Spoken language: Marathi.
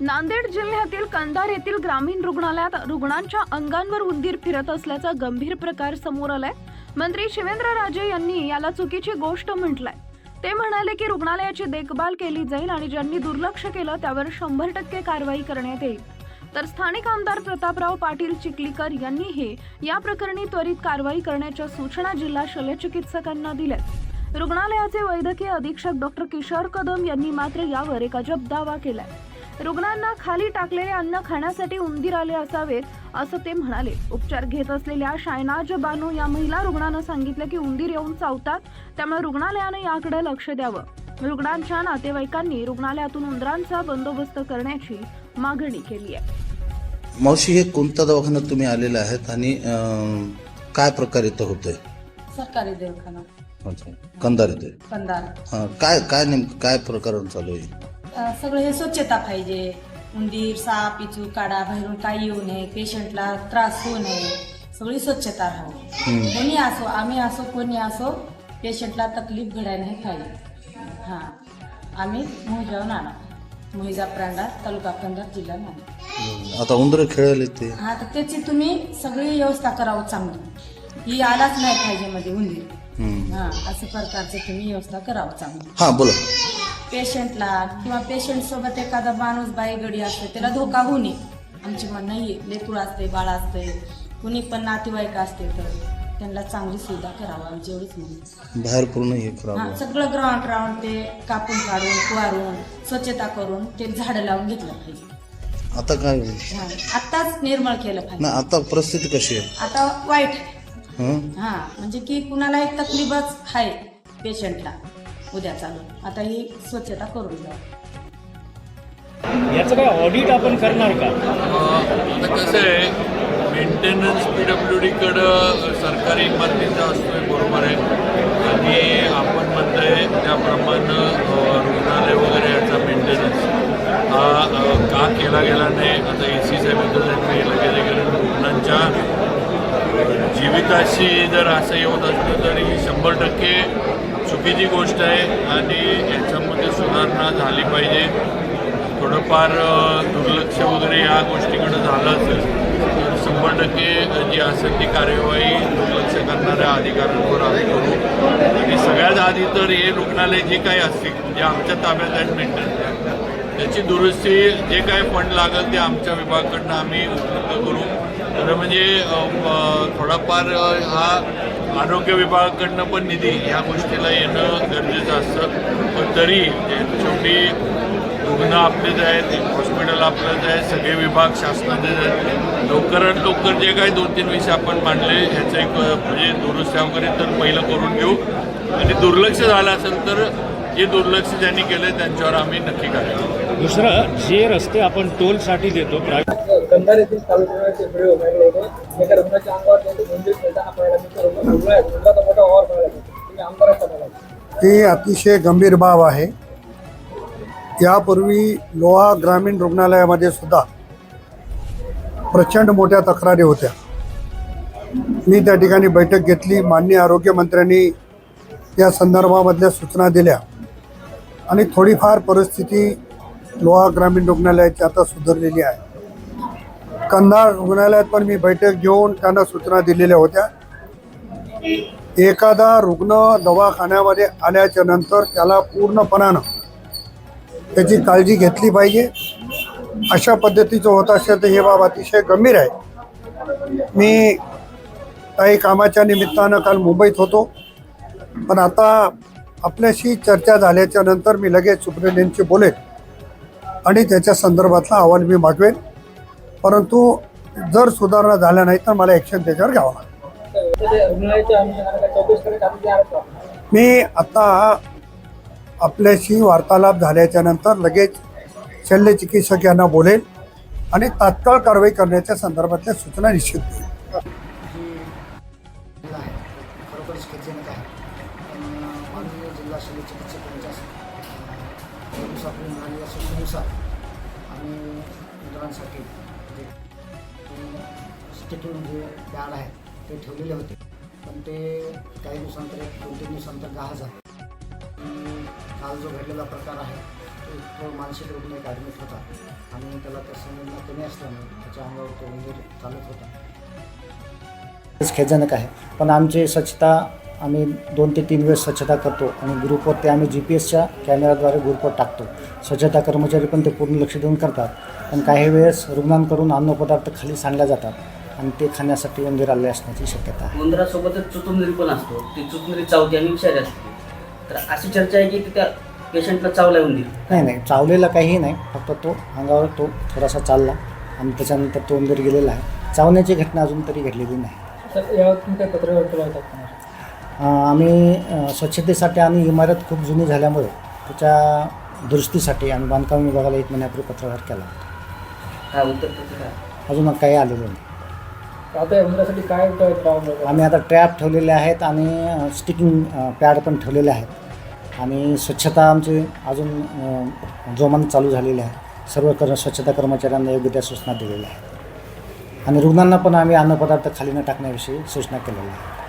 नांदेड जिल्ह्यातील कंधार येथील ग्रामीण रुग्णालयात रुग्णांच्या अंगांवर उंदीर फिरत असल्याचा गंभीर प्रकार समोर आलाय. मंत्री शिवेंद्र राजे यांनी याला चुकीची गोष्ट म्हटलंय. ते म्हणाले की रुग्णालयाची देखभाल केली जाईल आणि ज्यांनी दुर्लक्ष केलं त्यावर शंभर टक्के कारवाई करण्यात येईल. तर स्थानिक आमदार प्रतापराव पाटील चिखलीकर यांनीही या प्रकरणी त्वरित कारवाई करण्याच्या सूचना जिल्हा शल्यचिकित्सकांना दिल्या रुग्णालयाचे वैद्यकीय अधीक्षक डॉक्टर किशोर कदम यांनी मात्र यावर एक अजब दावा केलाय. रुग्णांना खाली टाकलेले अन्न खाण्यासाठी उंदीर आले असावेत असं ते म्हणाले. उपचार घेत असलेल्या शायनाज बानू या महिला रुग्णानं सांगितलं की उंदीर येऊन चावतात त्यामुळे रुग्णालयानं याकडे लक्ष द्यावं. रुग्णांच्या नातेवाईकांनी रुग्णालयातून उंदरांचा बंदोबस्त करण्याची मागणी केली आहे. मावशी हे कोणत्या दवाखान्यात तुम्ही आलेले आहेत आणि अं, काय प्रकार इथं होतोय? सरकारी दवाखाना. अच्छा. कंधार येते कंदार हां काय काय नेमकं काय प्रकरण चालू आहे? सगळं हे स्वच्छता पाहिजे. उंदीर साप इचू काडा बाहेरून काही येऊ नये पेशंटला त्रास होऊ नये. सगळी स्वच्छता राहावी. कोणी असो आम्ही असो कोणी असो पेशंटला तकलीफ घडायला नाही पाहिजे. हां. आम्ही मोहिजावून आणा मोहिजा प्रांडा तालुका कंधार जिल्हा नांदेड आता उंदर खेळायला ते हा तर त्याची तुम्ही सगळी व्यवस्था करावं चांगली. ही आलाच नाही पाहिजे मध्ये उंदीर. हां असं प्रकारचं तुम्ही व्यवस्था करावं चांगली. हां बोला. पेशंटला किंवा पेशंट सोबत एखादा माणूस बाई गडी असते त्याला धोका होऊ नये. आमची म्हणणं ही आहे. लेकरू असते बाळ असते कुणी पण नातेवाईक असते तर त्यांना चांगली सुविधा करावं आमची एवढीच म्हणणं बाहेर पूर्ण हे सगळं ग्राउंड राऊंड ते कापून काढून कुवारून स्वच्छता करून ते झाडं लावून घेतलं पाहिजे. आता काय हा आत्ताच निर्मळ केलं पाहिजे. आता परिस्थिती कशी आहे? आता वाईट हं? म्हणजे की कुणालाही तकलीफच आहे पेशंटला उद्या चालून आता ही स्वच्छता करून जाऊ याचं काय ऑडिट आपण करणार का? आता कसं आहे मेंटेनन्स पी डब्ल्यू डीकडं सरकारी इमारतीचा असतोय बरोबर आहे. आणि आपण म्हणतोय त्याप्रमाणे रुग्णालय वगैरे याचा मेंटेनन्स हा का केला गेला नाही? आता ए सी साहेब इथं आहेत, काही लगेच गेलं रुग्णांच्या अ, जीविताशी जर असं येत असलं तर ही शंभर टक्के चुकीची गोष्ट आहे आणि याच्यामध्ये सुधारणा झाली पाहिजे. थोडंफार दुर्लक्ष वगैरे या गोष्टीकडे झालं असेल तर शंभर टक्के जी असेल ती कार्यवाही दुर्लक्ष करणाऱ्या अधिकाऱ्यांवर आम्ही करू. आणि सगळ्यात आधी तर हे रुग्णालय जे काही असतील जे आमच्या ताब्यात आहेत मेंटेन त्याची दुरुस्ती जे काय फंड लागेल ते आमच्या विभागाकडनं आम्ही उपलब्ध करू. खरं म्हणजे थोडाफार हा आरोग्य विभागाकडनं पण निधी ह्या गोष्टीला येणं गरजेचं असतं. पण तरी शेवटी रुग्ण आपलेच आहेत हॉस्पिटल आपलंच आहे सगळे विभाग शासनाचे आहेत. लवकरात लवकर जे काही दोन तीन विषय आपण मांडले ह्याचं एक म्हणजे दुरुस्त्या वगैरे तर पहिलं करून घेऊ. आणि दुर्लक्ष झालं असेल तर जे दुर्लक्ष ज्यांनी केलं त्यांच्यावर आम्ही नक्की करायला दुसरं जे रस्ते आपण टोलसाठी देतो कंधार येथील तालुक्याचे एका रुग्णाच्या अंगावर मंदिर खेळताना पाहायला मिळतं मोठा पाहायला मिळतो. ही अतिशय गंभीर बाब आहे. यापूर्वी लोहा ग्रामीण रुग्णालयामध्ये सुद्धा प्रचंड मोठ्या तक्रारी होत्या. मी त्या ठिकाणी बैठक घेतली. माननीय आरोग्यमंत्र्यांनी या संदर्भामधल्या सूचना दिल्या. आणि थोडीफार परिस्थिती लोहा ग्रामीण रुग्णालयाची आता सुधारलेली आहे. कंधार रुग्णालयात पण मी बैठक घेऊन त्यांना सूचना दिलेल्या होत्या. एखादा रुग्ण दवाखान्यामध्ये आल्याच्यानंतर त्याला पूर्णपणानं त्याची काळजी घेतली पाहिजे. अशा पद्धतीचं होत असेल तर हे बाब अतिशय गंभीर आहे. मी काही कामाच्या निमित्तानं काल मुंबईत होतो. पण आता आपल्याशी चर्चा झाल्याच्यानंतर मी लगेच सुप्रिटेंडंटशी बोलेन. आणि त्याच्या संदर्भातला अहवाल मी मागवेन. परंतु जर सुधारणा झाल्या नाही तर मला ॲक्शन त्याच्यावर घ्यावं लागेल. मी आता आपल्याशी वार्तालाप झाल्याच्यानंतर लगेच शल्य चिकित्सक यांना बोलेल आणि तात्काळ कारवाई करण्याच्या संदर्भातल्या सूचना निश्चित देईल जिल्हा खरोखरच आहे. माननीय जिल्हा चिकित्सकांच्या दिवसापूर्वी असं सूचनेनुसार आणि मुलांसाठी जे स्टेटून जे पॅड आहे ते ठेवलेले होते पण ते काही दिवसानंतर एक दोन तीन दिवसानंतर गाळ झाले काल जो घडलेला प्रकार आहे तो मानसिक रुग्ण एक ॲडमिट होता आणि त्याला त्या संबंध कमी असल्यामुळे त्याच्या अंगावर तो उंदीर चालत होता खेदजनक आहे. पण आमची स्वच्छता आम्ही दोन ते तीन वेळेस स्वच्छता करतो आणि ग्रुपवरती आम्ही जी पी एसच्या कॅमेराद्वारे ग्रुपवर टाकतो. स्वच्छता कर्मचारी पण ते पूर्ण लक्ष देऊन करतात. पण काही वेळेस रुग्णांकडून अन्नपदार्थ खाली सांडल्या जातात आणि ते खाण्यासाठी उंदीर आले असण्याची शक्यता आहे. उंदरासोबतच चुचुंदरी पण असतो. ती चुचुंदरी चावते आणि विषारी असते. तर अशी चर्चा आहे की ती त्या पेशंटला चावलाय उंदीर नाही नाही. चावलेला काहीही नाही. फक्त तो अंगावर तो थोडासा चालला आणि त्याच्यानंतर तो उंदीर गेलेला आहे. चावण्याची घटना अजून तरी घडलेली नाही. सर यावर तुम्ही काय पत्र कळवतात का? आम्ही स्वच्छतेसाठी आणि इमारत खूप जुनी झाल्यामुळे त्याच्या दुरुस्तीसाठी आम्ही बांधकाम विभागाला एक महिन्यापूर्वी पत्रव्यवहार केला होता. काय उत्तर त्याचं काय अजून काही आलेलं नाही. आता या उंदरासाठी काय उपाय आम्ही आता ट्रॅप ठेवलेले आहेत आणि स्टिकिंग पॅड पण ठेवलेले आहेत. आणि स्वच्छता आमची अजून अं, जोमानं चालू झालेली आहे. सर्व कर स्वच्छता कर्मचाऱ्यांना योग्य त्या सूचना दिलेल्या आहेत. आणि रुग्णांना पण आम्ही अन्नपदार्थ खाली न टाकण्याविषयी सूचना केलेल्या आहेत.